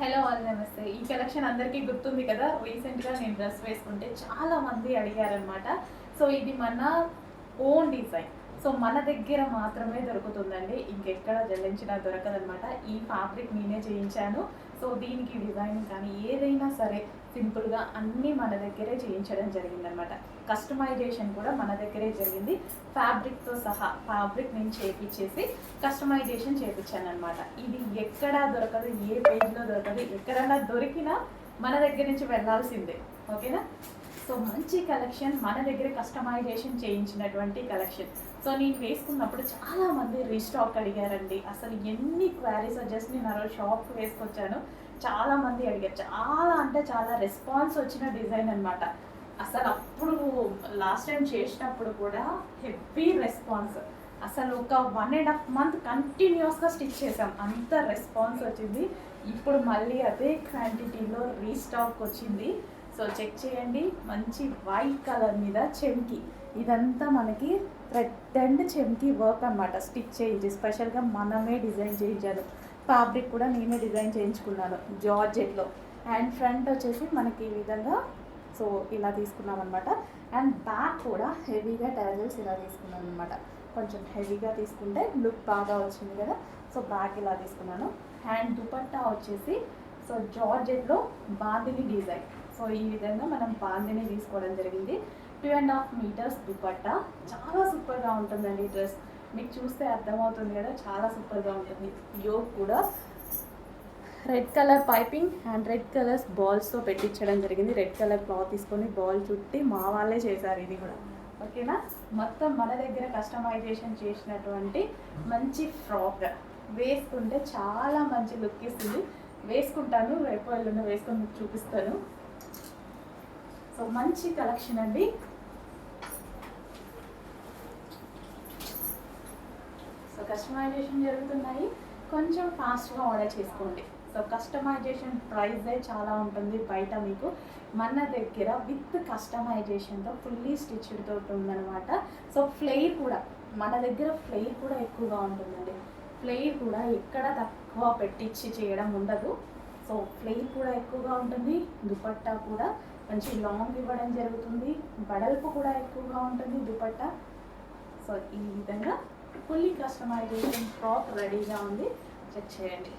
Hello all నమస్తే. ఈ collection అందరికీ గుర్తుంది కదా? రీసెంట్గా నేను డ్రెస్ వేసుకుంటే చాలా మంది అడిగారనమాట సో ఇది మన ఓన్ డిజైన్. సో మన దగ్గర మాత్రమే దొరుకుతుందండి. ఇంకెక్కడ జల్లించినా దొరకదనమాట ఈ ఫ్యాబ్రిక్ నేనే చేయించాను. సో దీనికి డిజైన్ కానీ ఏదైనా సరే సింపుల్గా అన్నీ మన దగ్గరే చేయించడం జరిగిందనమాట. కస్టమైజేషన్ కూడా మన దగ్గరే జరిగింది. ఫ్యాబ్రిక్తో సహా ఫ్యాబ్రిక్ నేను చేపించేసి కస్టమైజేషన్ చేయించాను అనమాట ఇది ఎక్కడా దొరకదు ఏ పేజ్లో దొరకదు ఎక్కడన్నా దొరికినా మన దగ్గర నుంచి వెళ్ళాల్సిందే. ఓకేనా? సో మంచి కలెక్షన్ మన దగ్గర కస్టమైజేషన్ చేయించినటువంటి కలెక్షన్. సో నేను వేసుకున్నప్పుడు చాలామంది రీస్టాక్ అడిగారండి. అసలు ఎన్ని క్వారీస్ జస్ట్ నేను ఆ రోజు షాప్కి వేసుకొచ్చాను. చాలామంది అడిగారు. చాలా అంటే చాలా రెస్పాన్స్ వచ్చిన డిజైన్ అన్నమాట. అసలు అప్పుడు లాస్ట్ టైం చేసినప్పుడు కూడా హెవీ రెస్పాన్స్. అసలు ఒక వన్ అండ్ హాఫ్ మంత్ కంటిన్యూస్గా స్టిచ్ చేసాం అంత రెస్పాన్స్ వచ్చింది. ఇప్పుడు మళ్ళీ అదే క్వాంటిటీలో రీస్టాక్ వచ్చింది. సో చెక్ చేయండి. మంచి వైట్ కలర్ మీద చెంకి. ఇదంతా మనకి థ్రెడ్ అండ్ చెమ్కి వర్క్ అనమాట స్టిచ్ చేయించి స్పెషల్గా మనమే డిజైన్ చేయించాను. ఫ్యాబ్రిక్ కూడా నేనే డిజైన్ చేయించుకున్నాను జార్జెట్లో. అండ్ ఫ్రంట్ వచ్చేసి మనకి ఈ విధంగా సో ఇలా తీసుకున్నాం అనమాట అండ్ బ్యాక్ కూడా హెవీగా టైజల్స్ ఇలా తీసుకున్నాను అనమాట కొంచెం హెవీగా తీసుకుంటే లుక్ బాగా వచ్చింది కదా. సో బ్యాక్ ఇలా తీసుకున్నాను. అండ్ దుపట్టా వచ్చేసి సో జార్జెట్లో బాందిని డిజైన్ సో ఈ విధంగా మనం బాందిని తీసుకోవడం జరిగింది. Two and half meters dupatta. చాలా సూపర్గా ఉంటుందండి ఈ డ్రెస్. మీకు చూస్తే అర్థమవుతుంది కదా చాలా సూపర్గా ఉంటుంది. యోగ్ కూడా. Red colour piping and red colours బాల్స్తో పెట్టించడం జరిగింది. రెడ్ కలర్ క్లాత్ తీసుకొని బాల్ చుట్టి మా వాళ్ళే చేశారు ఇది కూడా. ఓకేనా మొత్తం మన దగ్గర కస్టమైజేషన్ చేసినటువంటి మంచి ఫ్రాక్ వేసుకుంటే చాలా మంచి లుక్ ఇస్తుంది. వేసుకుంటాను రేపు ఎల్లుండి వేసుకొని మీకు చూపిస్తాను. సో మంచి కలెక్షన్ అండి సో కస్టమైజేషన్ జరుగుతున్నాయి. కొంచెం ఫాస్ట్గా ఆర్డర్ చేసుకోండి. సో కస్టమైజేషన్ ప్రైజే చాలా ఉంటుంది బయట మీకు. మన దగ్గర విత్ కస్టమైజేషన్తో ఫుల్లీ స్టిచ్డ్తో ఉందన్నమాట. సో ఫ్లెయిర్ కూడా మన దగ్గర ఫ్లెయిర్ కూడా ఎక్కువగా ఉంటుందండి. ఫ్లెయిర్ కూడా ఎక్కడ తక్కువ పెట్టించి చేయడం ఉండదు. సో ఫ్లెయిర్ కూడా ఎక్కువగా ఉంటుంది. దుపట్టా కూడా మంచి లాంగ్ ఇవ్వడం జరుగుతుంది. బడల్పు కూడా ఎక్కువగా ఉంటుంది దుపట్టా. సో ఈ విధంగా ఫుల్లీ కస్టమైజేషన్ ఫ్రాక్ రెడీగా ఉంది. చెక్ చేయండి.